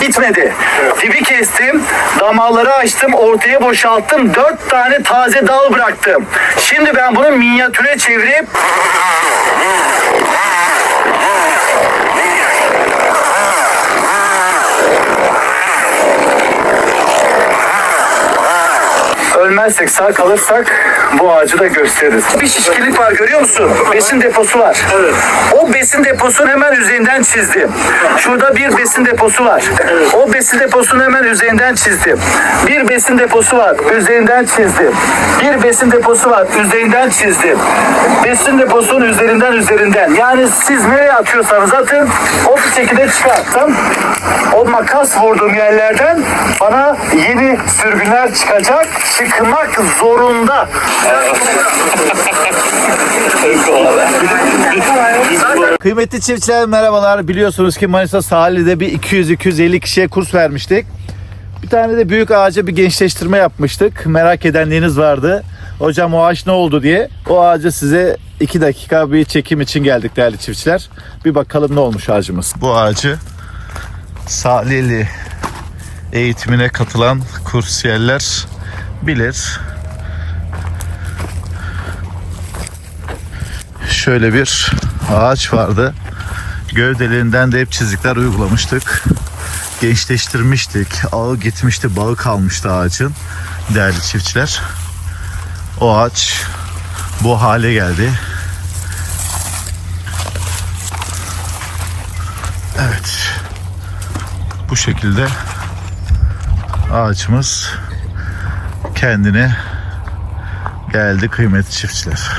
bitmedi. Dibi kestim, damarları açtım, ortaya boşalttım. Dört tane taze dal bıraktım. Şimdi ben bunu minyatüre çevirip Ölmezsek sağ kalırsak bu ağacı da gösteririz. Bir şişkinlik var görüyor musun? Besin deposu var. Evet. O besin deposunun hemen üzerinden çizdim. Şurada bir besin deposu var. O besin deposunun hemen üzerinden çizdim. Bir besin deposu var. Üzerinden çizdim. Bir besin deposu var. Üzerinden çizdim. Besin deposunun üzerinden üzerinden. Yani siz nereye atıyorsanız atın o bir şekilde çıkarttım. O makas vurduğum yerlerden bana yeni sürgünler çıkacak. Çıkmak zorunda. Kıymetli çiftçiler merhabalar. Biliyorsunuz ki Manisa sahilde bir 200-250 kişiye kurs vermiştik. Bir tane de büyük ağaca bir gençleştirme yapmıştık. Merak edenleriniz vardı. Hocam o ağaç ne oldu diye. O ağaca size 2 dakika bir çekim için geldik değerli çiftçiler. Bir bakalım ne olmuş ağacımız. Bu ağacı Salihli eğitimine katılan kursiyerler bilir. Şöyle bir ağaç vardı. Gövdelerinden de hep çizikler uygulamıştık. Gençleştirmiştik. Ağı gitmişti, bağı kalmıştı ağacın. Değerli çiftçiler. O ağaç bu hale geldi. Evet. Bu şekilde ağacımız kendine geldi kıymetli çiftçiler.